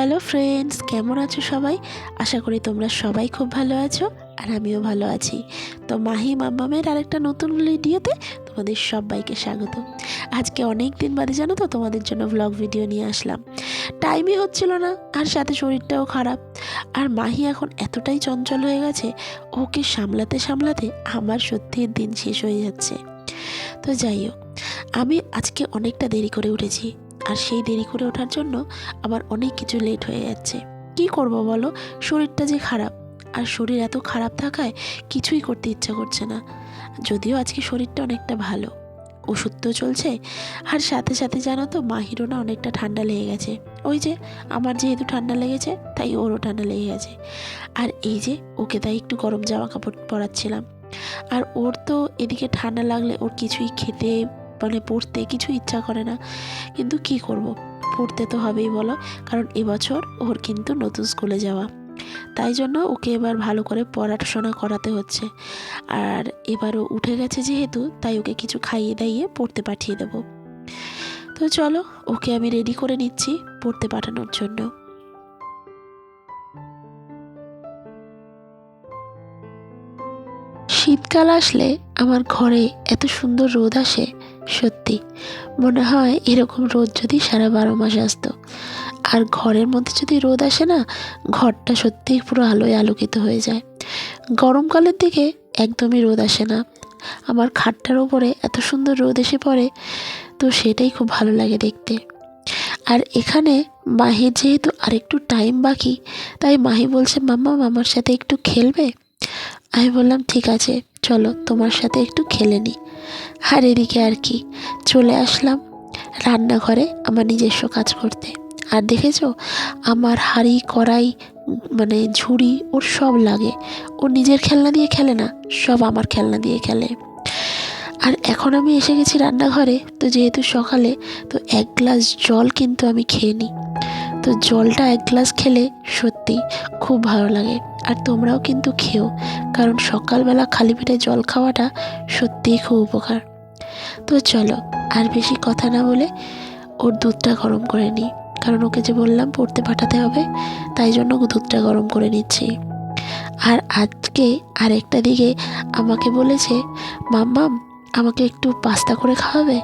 Hello friends, কেমন আছো সবাই? আশা করি তোমরা সবাই খুব ভালো আছো আর আমিও ভালো আছি। তো মাহি মাম্মামের আরেকটা নতুন ভিডিওতে তোমাদের সবাইকে স্বাগত। আজকে অনেক দিন বাদে জানো তো তোমাদের জন্য ব্লগ ভিডিও নিয়ে আসলাম। টাইমই হচ্ছিল না আর সাথে শরীরটাও খারাপ। আর মাহি এখন এতটাই চঞ্চল হয়ে গেছে, ওকে সামলাতে সামলাতে আমার সত্যিই দিন শেষ হয়ে যাচ্ছে। তো যাই হোক, আমি আজকে অনেকটা দেরি করে উঠেছি। আর সেই দেরি করে ওঠার জন্য আমার অনেক কিছু লেট হয়ে যাচ্ছে। কি করব বলো? শরীরটা যে খারাপ। আর শরীর এত খারাপ থাকায় কিছুই করতে ইচ্ছা করছে না। যদিও আজকে শরীরটা অনেকটা ভালো। ওষুধ তো চলছে। আর সাথে সাথে জানো তো, মাহিরও না অনেকটা ঠান্ডা লেগে গেছে। ওই যে, আমার যেহেতু ঠান্ডা লেগেছে, তাই ওরও ঠান্ডা লেগে গেছে। আর এই যে, ওকে তাই একটু গরম জামা কাপড় পরাচ্ছিলাম। আর ওর তো এদিকে ঠান্ডা লাগলে ওর কিছুই খেতে মানে পড়তে কিছু ইচ্ছা করে না। কিন্তু কি করব? পড়তে তো হবেই বলো, কারণ এবছর ওর কিন্তু নতুন স্কুলে যাওয়া। তাই জন্য ওকে এবার ভালো করে পড়াশোনা করাতে হচ্ছে। আর এবারও উঠে গেছে যেহেতু, তাই ওকে কিছু খাইয়ে দাইয়ে পড়তে পাঠিয়ে দেব। তো চলো, ওকে আমি রেডি করে নিচ্ছি পড়তে পাঠানোর জন্য। শীতকাল আসলে আমার ঘরে এত সুন্দর রোদ আসে সত্যি। মনে হয় এরকম রোদ যদি সারা বারো মাস আসতো। আর ঘরের মধ্যে যদি রোদ আসে না, ঘরটা সত্যিই পুরো আলোয় আলোকিত হয়ে যায়। গরমকালের দিকে একদমই রোদ আসে না। আমার খাটটার ওপরে এত সুন্দর রোদ এসে পড়ে, তো সেটাই খুব ভালো লাগে দেখতে। আর এখানে মাহির যেহেতু আরেকটু টাইম বাকি, তাই মাহি বলছে, মাম্মা, মামার সাথে একটু খেলবে? আমি বললাম, ঠিক আছে, চলো তোমার সাথে একটু খেলে নিই আর এদিকে আর কি। চলে আসলাম রান্নাঘরে আমার নিজস্ব কাজ করতে। আর দেখেছ? আমার হাঁড়ি, কড়াই মানে ঝুড়ি, ওর সব লাগে। ও নিজের খেলনা দিয়ে খেলে না, সব আমার খেলনা দিয়ে খেলে। আর এখন আমি এসে গেছি রান্নাঘরে, তো যেহেতু সকালে, তো এক গ্লাস জল কিন্তু আমি খেয়ে নিই। তো জলটা এক গ্লাস খেলে সত্যি খুব ভালো লাগে। আর তোমরাও কিন্তু খেও, কারণ সকালবেলা খালি পেটে জল খাওয়াটা সত্যিই খুব উপকার। তো চলো, আর বেশি কথা না বলে ওর দুধটা গরম করে নিই, কারণ ওকে যে বললাম পড়তে পাঠাতে হবে, তাই জন্য দুধটা গরম করে নিচ্ছি। আর আজকে আরেকটা দিকে আমাকে বলেছে, মাম্মাম, আমাকে একটু পাস্তা করে খাওয়াবে?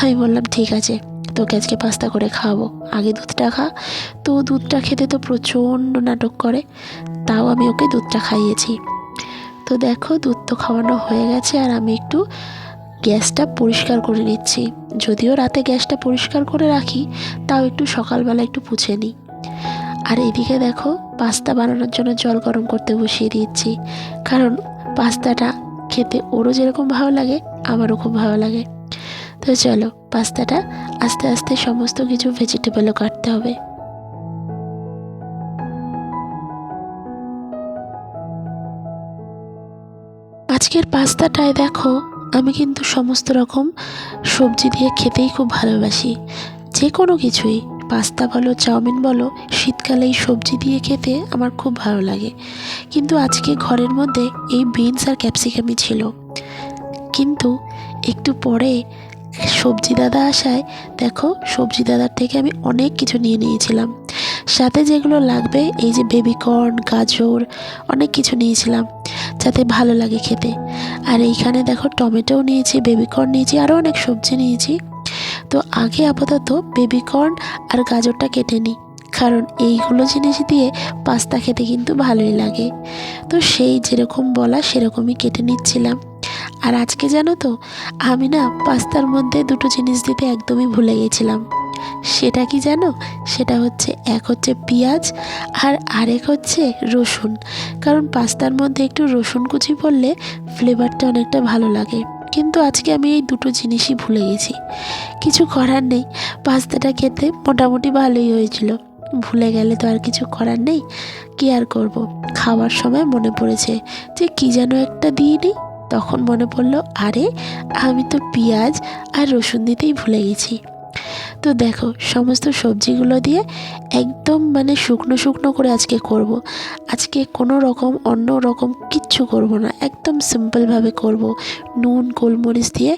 আমি বললাম, ঠিক আছে। তোকে আজকে পাস্তা করে খাওয়াবো। আগে দুধটা খা। তো দুধটা খেতে তো প্রচণ্ড নাটক করে। তাও আমি ওকে দুধটা খাইয়েছি। তো দেখো, দুধ তো খাওয়ানো হয়ে গেছে আর আমি একটু গ্যাসটা পরিষ্কার করে নিচ্ছি। যদিও রাতে গ্যাসটা পরিষ্কার করে রাখি, তাও একটু সকালবেলা একটু পুছে নিই। আর এদিকে দেখো, পাস্তা বানানোর জন্য জল গরম করতে বসিয়ে দিচ্ছি কারণ পাস্তাটা খেতে ওরও যেরকম ভালো লাগে, আমারও খুব ভালো লাগে। তো চলো, পাস্তাটা আস্তে আস্তে সমস্ত কিছু ভেজিটেবলও কাটতে হবে। আজকের পাস্তাটায় দেখো, আমি কিন্তু সমস্ত রকম সবজি দিয়ে খেতেই খুব ভালোবাসি। যে কোনো কিছুই, পাস্তা বলো, চাউমিন বলো, শীতকালে এই সবজি দিয়ে খেতে আমার খুব ভালো লাগে। কিন্তু আজকে ঘরের মধ্যে এই বিনস আর ক্যাপসিকামই ছিল। কিন্তু একটু পরে সবজি দাদা আসায় দেখো, সবজি দাদার থেকে আমি অনেক কিছু নিয়ে নিয়েছিলাম। সাথে যেগুলো লাগবে, এই যে বেবিকর্ন, গাজর, অনেক কিছু নিয়েছিলাম, যাতে ভালো লাগে খেতে। আর এইখানে দেখো টমেটোও নিয়েছি, বেবিকর্ন নিয়েছি, আরও অনেক সবজি নিয়েছি। তো আগে আপাতত বেবিকর্ন আর গাজরটা কেটে নিই, কারণ এইগুলো জিনিস দিয়ে পাস্তা খেতে কিন্তু ভালোই লাগে। তো সেই যেরকম বলা, সেরকমই কেটে নিচ্ছিলাম। আর আজকে জানো তো, আমি না পাস্তার মধ্যে দুটো জিনিস দিতে একদমই ভুলে গেছিলাম। সেটা কি জানো? সেটা হচ্ছে, এক হচ্ছে পেঁয়াজ আর আরেক হচ্ছে রসুন। কারণ পাস্তার মধ্যে একটু রসুন কুচি পড়লে ফ্লেভারটা অনেকটা ভালো লাগে। কিন্তু আজকে আমি এই দুটো জিনিসই ভুলে গেছি। কিছু করার নেই, পাস্তাটা খেতে মোটামুটি ভালোই হয়েছিল। ভুলে গেলে তো আর কিছু করার নেই, কি আর করব? খাওয়ার সময় মনে পড়েছে যে কি যেন একটা দিয়ে নিই তখন মনে পড়ল, আরে, আমি তো পেঁয়াজ আর রসুন দিতেই ভুলে গেছি। তো দেখো, সমস্ত সবজিগুলো দিয়ে একদম মানে শুকনো শুকনো করে আজকে করব। আজকে কোনো রকম, অন্য রকম কিচ্ছু করব না। একদম সিম্পলভাবে করব। নুন, গোলমরিচ দিয়ে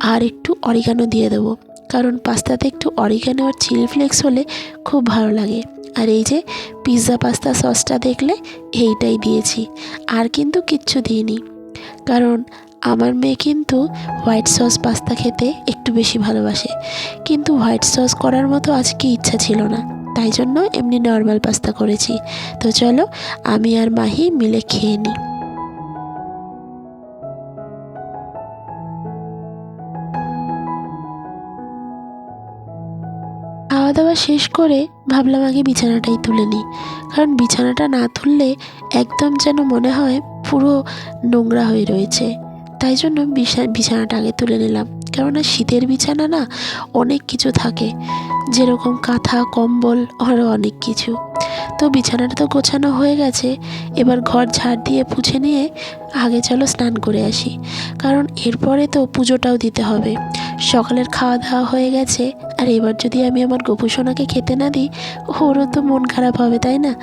আর একটু অরিগানো দিয়ে দেবো। কারণ পাস্তাতে একটু অরিগানো আর চিলি ফ্লেক্স হলে খুব ভালো লাগে। আর এই যে পিৎজা পাস্তা সসটা দেখলে, এইটাই দিয়েছি। আর কিন্তু কিচ্ছু দিইনি। কারণ আমার মেয়ে কিন্তু হোয়াইট সস পাস্তা খেতে একটু বেশি ভালোবাসে। কিন্তু হোয়াইট সস করার মতো আজকে ইচ্ছা ছিল না। তাই জন্য এমনি নর্মাল পাস্তা করেছি। তো চলো, আমি আর মাহি মিলে খেয়ে নিই। খাওয়া দাওয়া শেষ করে ভাবলাম আগে বিছানাটাই তুলে নিই। কারণ বিছানাটা না তুললে একদম যেন মনে হয় পুরো নোংরা হয়ে রয়েছে। তাই জন্য বিছা- বিছানাটা আগে তুলে নিলাম। কেননা শীতের বিছানা না অনেক কিছু থাকে। যেরকম কাঁথা, কম্বল আরও অনেক কিছু। তো বিছানাটা তো গোছানো হয়ে গেছে। এবার ঘর ঝাড় দিয়ে পুছে নিয়ে আগে চলো স্নান করে আসি। কারণ এরপরে তো পুজোটাও দিতে হবে। সকালের খাওয়া দাওয়া হয়ে গেছে। আর এবার যদি আমি আমার গোপুসোনাকে খেতে না দিই, ওরও তো মন খারাপ হবে, তাই না?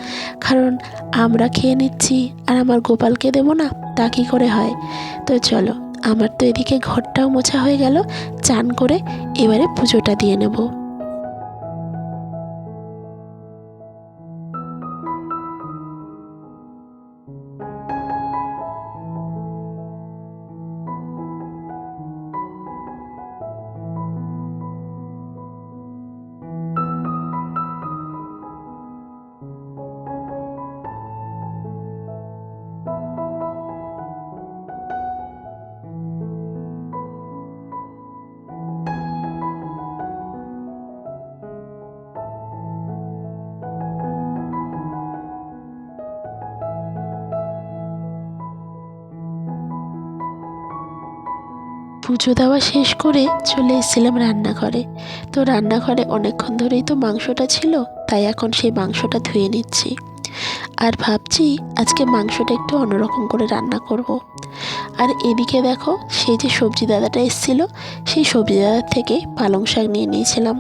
কারণ আমরা খেয়ে নিচ্ছি, আর আমার গোপালকে দেবো না, তা কী করে হয়? তো চলো, আমার তো এদিকে ঘরটাও মোছা হয়ে গেল, চান করে এবারে পুজোটা দিয়ে নেব। পুজো দেওয়া শেষ করে চলে এসেছিলাম রান্নাঘরে তো রান্নাঘরে অনেকক্ষণ ধরেই তো মাংসটা ছিল, তাই এখন সেই মাংসটা ধুয়ে নিচ্ছি আর ভাবছি আজকে মাংসটা একটু অন্যরকম করে রান্না করব। আর এদিকে দেখো, সেই যে সবজি দাদাটা এসেছিল, সেই সবজি দাদার থেকে পালং শাক নিয়ে নিয়েছিলাম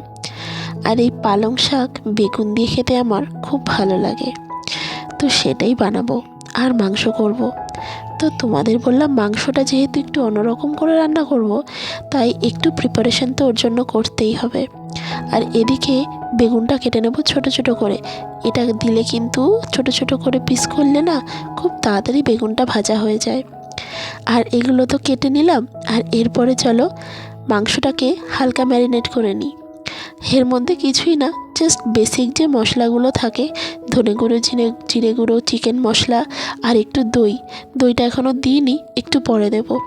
আর এই পালং শাক বেগুন দিয়ে খেতে আমার খুব ভালো লাগে তো সেটাই বানাবো, আর মাংস করব। তো তোমাদের বললাম মাংসটা যেহেতু একটু অন্যরকম করে রান্না করব, তাই একটু প্রিপারেশন তো ওর জন্য করতেই হবে। আর এদিকে বেগুনটা কেটে নেব ছোট ছোট করে। এটা দিলে কিন্তু ছোট ছোট করে পিস করলে না খুব তাড়াতাড়ি বেগুনটা ভাজা হয়ে যায়। আর এগুলো তো কেটে নিলাম, আর এরপরে চলো মাংসটাকে হালকা ম্যারিনেট করে নিই। এর মধ্যে কিছুই না জাস্ট বেসিক যে মশলাগুলো থাকে, ধনে গুঁড়ো জিরে জিরে গুঁড়ো চিকেন মশলা আর একটু দই। দইটা এখনও দিইনি, একটু পরে দেব।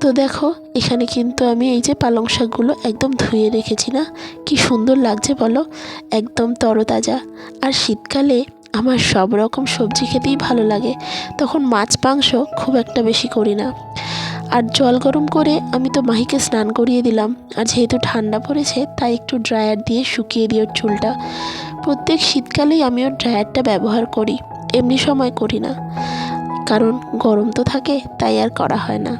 তো দেখো, এখানে কিন্তু আমি এই যে পালং শাকগুলো একদম ধুয়ে রেখেছি না? কি সুন্দর লাগছে বলো? একদম তরতাজা। আর শীতকালে আমার সব রকম সবজি খেতেই ভালো লাগে। তখন মাছ, মাংস খুব একটা বেশি করি না। আর জল গরম করে আমি তো মাহিকে স্নান করিয়ে দিলাম। আর যেহেতু ঠান্ডা পড়েছে, তাই একটু ড্রায়ার দিয়ে শুকিয়ে দিই ওর চুলটা। প্রত্যেক শীতকালেই আমি ওর ড্রায়ারটা ব্যবহার করি, এমনি সময় করি না। কারণ গরম তো থাকে, তাই আর করা হয় না।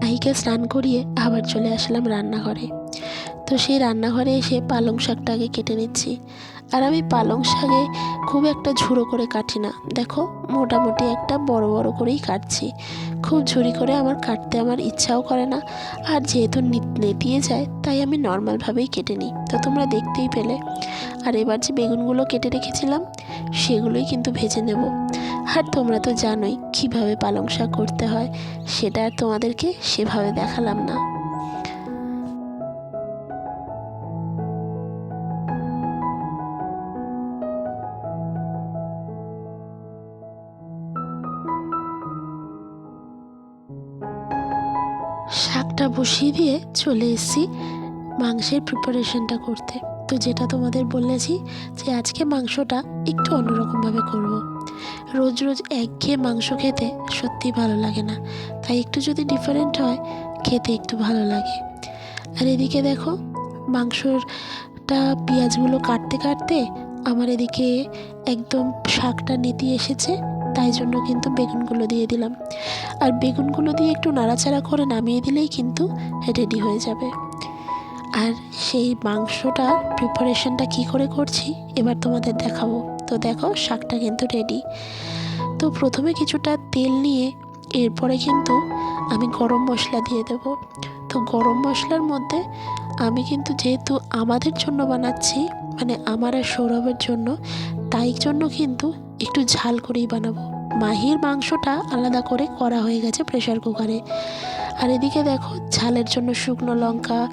মাহিকে স্নান করিয়ে আবার চলে আসলাম রান্নাঘরে। তো সেই রান্নাঘরে এসে পালং শাকটাকে কেটে নিচ্ছি। আর আমি পালং শাকে খুব একটা ঝুড়ো করে কাটি না। দেখো, মোটামুটি একটা বড় বড় করেই কাটছি। খুব ঝুড়ি করে আমার কাটতে আমার ইচ্ছাও করে না। আর যেহেতু নেতিয়ে যায়, তাই আমি নর্মালভাবেই কেটে নিই। তো তোমরা দেখতেই পেলে। আর এবার যে বেগুনগুলো কেটে রেখেছিলাম, সেগুলোই কিন্তু ভেজে নেব। আর তোমরা তো জানোই, কীভাবে পালং শাক করতে হয়, সেটা আর তোমাদেরকে সেভাবে দেখালাম না। শাকটা বসিয়ে দিয়ে চলে এসেছি মাংসের প্রিপারেশনটা করতে। তো যেটা তোমাদের বলেছি যে আজকে মাংসটা একটু অন্যরকমভাবে করব। রোজ রোজ একঘেয়ে মাংস খেতে সত্যি ভালো লাগে না। তাই একটু যদি ডিফারেন্ট হয়, খেতে একটু ভালো লাগে। আর এদিকে দেখো, মাংসটা পেঁয়াজগুলো কাটতে কাটতে আমার এদিকে একদম শাকটা নেতিয়ে এসেছে। তাই জন্য কিন্তু বেগুনগুলো দিয়ে দিলাম। আর বেগুনগুলো দিয়ে একটু নাড়াচাড়া করে নামিয়ে দিলেই কিন্তু রেডি হয়ে যাবে। আর সেই মাংসটার প্রিপারেশনটা কী করে করছি, এবার তোমাদের দেখাবো। তো দেখো, শাকটা কিন্তু রেডি তো প্রথমে কিছুটা তেল নিয়ে এরপরে কিন্তু আমি গরম মশলা দিয়ে দেব। তো গরম মশলার মধ্যে আমি কিন্তু যেহেতু আমাদের জন্য বানাচ্ছি মানে আমার আর সৌরভের জন্য তাই জন্য কিন্তু একটু ঝাল করেই বানাবো। মাহির মাংসটা আলাদা করে করা হয়ে গেছে প্রেশার কুকারে আর এদিকে দেখো, ঝালের জন্য শুকনো লঙ্কা,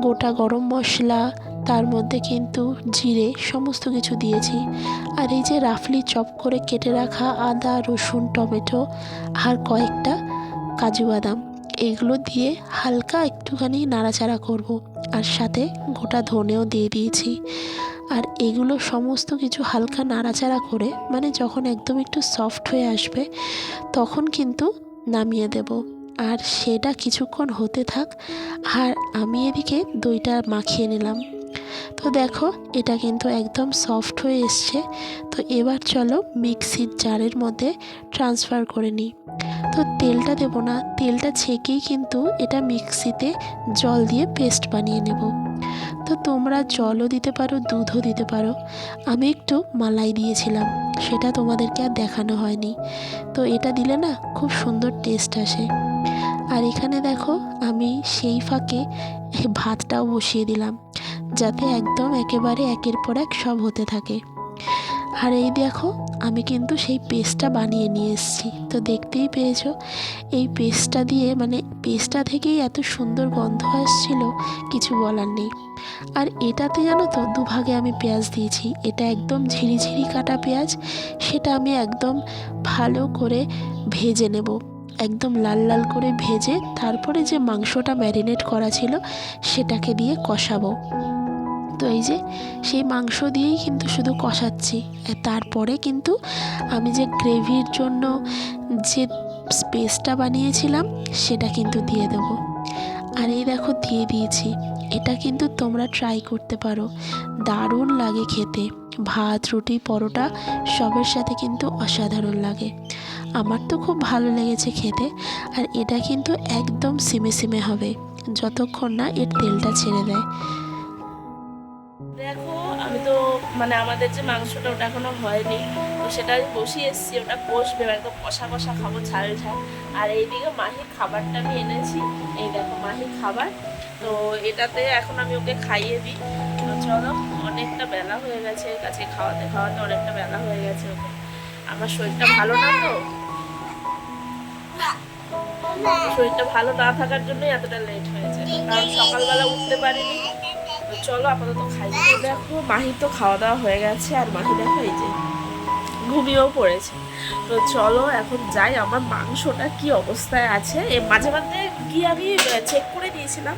গোটা গরম মশলা, তার মধ্যে কিন্তু জিরে সমস্ত কিছু দিয়েছি। আর এই যে রাফলি চপ করে কেটে রাখা আদা, রসুন, টমেটো আর কয়েকটা কাজু বাদাম, এগুলো দিয়ে হালকা একটুখানি নাড়াচাড়া করব। আর সাথে গোটা ধনেও দিয়ে দিয়েছি। আর এগুলো সমস্ত কিছু হালকা নাড়াচাড়া করে মানে যখন একদম একটু সফট হয়ে আসবে, তখন কিন্তু নামিয়ে দেব। আর সেটা কিছুক্ষণ হতে থাক, আর আমি এদিকে দইটা মাখিয়ে নিলাম। তো দেখো, এটা কিন্তু একদম সফট হয়ে এসছে। তো এবার চলো মিক্সির জারের মধ্যে ট্রান্সফার করে নিই। তো তেলটা দেবো না, তেলটা ছেঁকেই কিন্তু এটা মিক্সিতে জল দিয়ে পেস্ট বানিয়ে নেব। তো তোমরা জলও দিতে পারো, দুধও দিতে পারো। আমি একটু মালাই দিয়েছিলাম, সেটা তোমাদেরকে আর দেখানো হয়নি। তো এটা দিলে না খুব সুন্দর টেস্ট আসে। আর এখানে দেখো, আমি সেই ফাঁকে ভাতটাও বসিয়ে দিলাম, যাতে একদম একেবারে একের পর এক সব হতে থাকে। আর এই দেখো, আমি কিন্তু সেই পেস্টটা বানিয়ে নিয়ে এসেছি। তো দেখতেই পেয়েছ, এই পেস্টটা দিয়ে মানে পেস্টটা থেকেই এত সুন্দর গন্ধ আসছিল, কিছু বলার নেই। আর এটাতে জানো তো, দুভাগে আমি পেঁয়াজ দিয়েছি। এটা একদম ঝিরিঝিরি কাটা পেঁয়াজ, সেটা আমি একদম ভালো করে ভেজে নেব। একদম লাল লাল করে ভেজে, তারপরে যে মাংসটা ম্যারিনেট করা ছিল, সেটাকে দিয়ে কষাবো। তো এই যে সেই মাংস দিয়েই কিন্তু শুধু কষাচ্ছি। তারপরে কিন্তু আমি যে গ্রেভির জন্য যে স্পেসটা বানিয়েছিলাম, সেটা কিন্তু দিয়ে দেবো। আর এই দেখো দিয়ে দিয়েছি। এটা কিন্তু তোমরা ট্রাই করতে পারো। দারুণ লাগে খেতে। ভাত, রুটি, পরোটা সবের সাথে কিন্তু অসাধারণ লাগে। আমার তো খুব ভালো লেগেছে খেতে। আর এটা কিন্তু একদম সিমে সিমে হবে। যতক্ষণ না এর তেলটা ছেড়ে দেয়। মানে আমাদের যে মাংসটা ওটা এখনও হয়নি, তো সেটা বসিয়ে এসেছি, ওটা কষবে, একদম কষা কষা খাব ঝাল ঝাল। আর এইদিকে মাহির খাবারটা আমি এনেছি, এই দেখো মাহির খাবার। তো এটাতে এখন আমি ওকে খাইয়ে দিই। তো চলো, অনেকটা বেলা হয়ে গেছে, কাছে খাওয়াতে খাওয়াতে অনেকটা বেলা হয়ে গেছে ওকে। আমার শরীরটা ভালো না তো? শরীরটা ভালো না থাকার জন্যই এতটা লেট হয়েছে। কারণ সকালবেলা উঠতে পারিনি। চলো আপাতত খাই। দেখো, মাহি তো খাওয়া দাওয়া হয়ে গেছে, আর মাহি দেখো এই যে ঘুমিয়েও পড়েছে। তো চলো এখন যাই, আমার মাংসটা কি অবস্থায় আছে। মাঝে মাঝে গিয়ে আমি চেক করে দিয়েছিলাম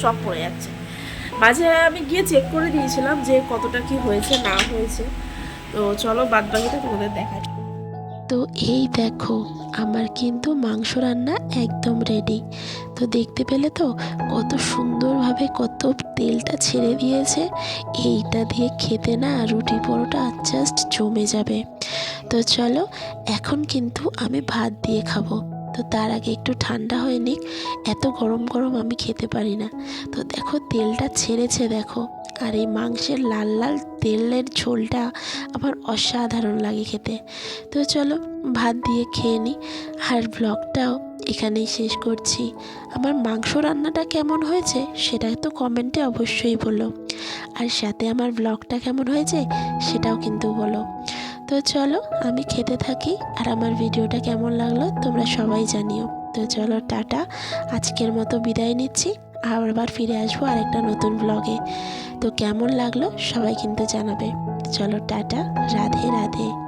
সব পড়ে যাচ্ছে। মাঝে আমি গিয়ে চেক করে দিয়েছিলাম যে কতটা কি হয়েছে, না হয়েছে। তো চলো বাদ বাকিটা তোমাদের দেখাই তো এই দেখো, আমার কিন্তু মাংস রান্না একদম রেডি তো দেখতে পেলে তো কত সুন্দরভাবে কত তেলটা ছেড়ে দিয়েছে, এইটা দিয়ে খেতে না রুটি পরোটা জাস্ট জমে যাবে। তো চলো, এখন কিন্তু আমি ভাত দিয়ে খাব। তো তার আগে একটু ঠান্ডা হয়ে নিক। এত গরম গরম আমি খেতে পারি না। তো দেখো তেলটা ছেড়েছে দেখো। আর এই মাংসের লাল লাল তেলের ঝোলটা আমার অসাধারণ লাগে খেতে। তো চলো ভাত দিয়ে খেয়ে নিই। আর ব্লগটাও এখানেই শেষ করছি। আমার মাংস রান্নাটা কেমন হয়েছে সেটা তো কমেন্টে অবশ্যই বলো। আর সাথে আমার ব্লগটা কেমন হয়েছে সেটাও কিন্তু বলো। তো চলো, আমি খেতে থাকি আর আমার ভিডিওটা কেমন লাগল তোমরা সবাই জানিও। তো চলো, টাটা। আজকের মতো বিদায় নিচ্ছি। আবার ফিরে আসব আরেকটা নতুন ব্লগে তো কেমন লাগল সবাই কিন্তু জানাবে। চলো, টাটা। রাধে রাধে।